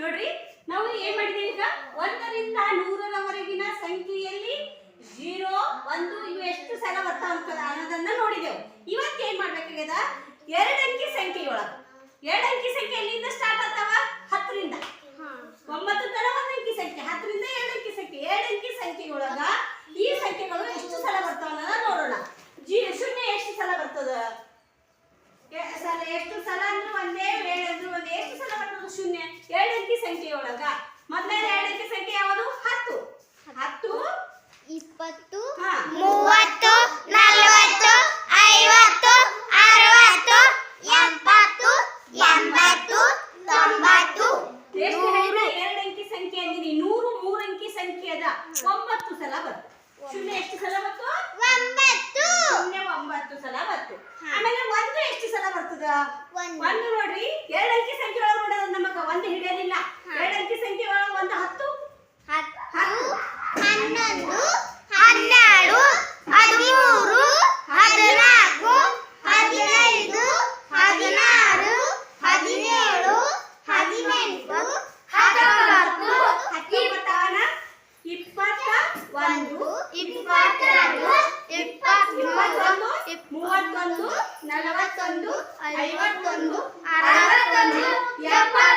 ನೋಡ್ರಿ, ನಾವು ಏನ್ ಮಾಡಿದೀವಿ ಈಗ? ಒಂದರಿಂದ ನೂರರವರೆಗಿನ ಸಂಖ್ಯೆಯಲ್ಲಿ ಜೀರೋ, ಒಂದು ಇವು ಎಷ್ಟು ಸಲ ಬರ್ತಾವ ಅಂತ ಅನ್ನೋದನ್ನ ನೋಡಿದೆವು. ಇವತ್ತು ಏನ್ ಮಾಡ್ಬೇಕಾಗ್ಯದ? ಎರಡಂಕಿ ಎರಡು ಎರಡಂಕಿ ಸಂಖ್ಯೆ ಎಲ್ಲಿಂದ ಸ್ಟಾರ್ಟ್ ಆಗ್ತಾವ? ಹತ್ತರಿಂದ. ಒಂಬತ್ತು ತರ ಅಂಕಿ ಸಂಖ್ಯೆ, ಹತ್ತರಿಂದ ಅಂಕಿ ಸಂಖ್ಯೆ. ಎರಡಂಕಿ ಸಂಖ್ಯೆಯೊಳಗ ಈ ಸಂಖ್ಯೆಗಳು ಎಷ್ಟು ಸಲ ಬರ್ತಾವ ನೋಡೋಣ. ಜೀ, ಶೂನ್ಯ ಎಷ್ಟು ಸಲ ಬರ್ತದ? ಸಲ ಎಷ್ಟು ಸಲ ಅಂದ್ರೆ ಒಂದೇ, ಏಳು ಅಂದ್ರೆ ಒಂದೇ. ಎಷ್ಟು ಸಲ ಬರ್ತದ ಶೂನ್ಯ? ಸಂಖ್ಯೆಯೊಳಗ ಮೊದಲನೇ ಅಂಕಿ ಸಂಖ್ಯೆ ಯಾವುದು? ಹತ್ತು. ಹತ್ತು? ಇಪ್ಪತ್ತು ಮೂವತ್ತು ನಲವತ್ತು ಐವತ್ತು ಅರವತ್ತು ಎಂಬತ್ತು ಎಂಬತ್ತು ತೊಂಬತ್ತು. ಎರಡು ಅಂಕಿ ಸಂಖ್ಯೆ ಅಂದಿನಿ ನೂರು ಮೂರು ಅಂಕಿ ಸಂಖ್ಯೆ ಅದ. ಒಂಬತ್ತು ಸಲ ಬರ್ತು ಶೂನ್ಯ ಎಷ್ಟು ಸಲ ಬಂತು ಒಂಬತ್ತು. ಒಂಬತ್ತು ಸಲ ಬರ್ತು ಆಮೇಲೆ ಒಂದು ಎಷ್ಟು ಸಲ ಬರ್ತದ? ಒಂದು. ನೋಡ್ರಿ. ಎರಡು ಅಂಕಿ ಸಂಖ್ಯೆ ಒಳಗ ನೋಡೋದು ನಮಗ ಹನ್ನೊಂದು, ಹನ್ನೆರಡು, ಹದಿಮೂರು, ಹದಿನಾಲ್ಕು, ಹದಿನೈದು, ಹದಿನಾರು, ಹದಿನೇಳು, ಹದಿನೆಂಟು, ಹತ್ತೊಂಬತ್ತು ಇಪ್ಪತ್ತಾನ ಇಪ್ಪತ್ತ ಒಂದು ಇಪ್ಪತ್ತೆರಡು ಇಪ್ಪತ್ಮೂರು ಮೂವತ್ತೊಂದು, ನಲವತ್ತೊಂದು, ಐವತ್ತೊಂದು, ಅರವತ್ತೊಂದು ಎಪ್ಪತ್ತು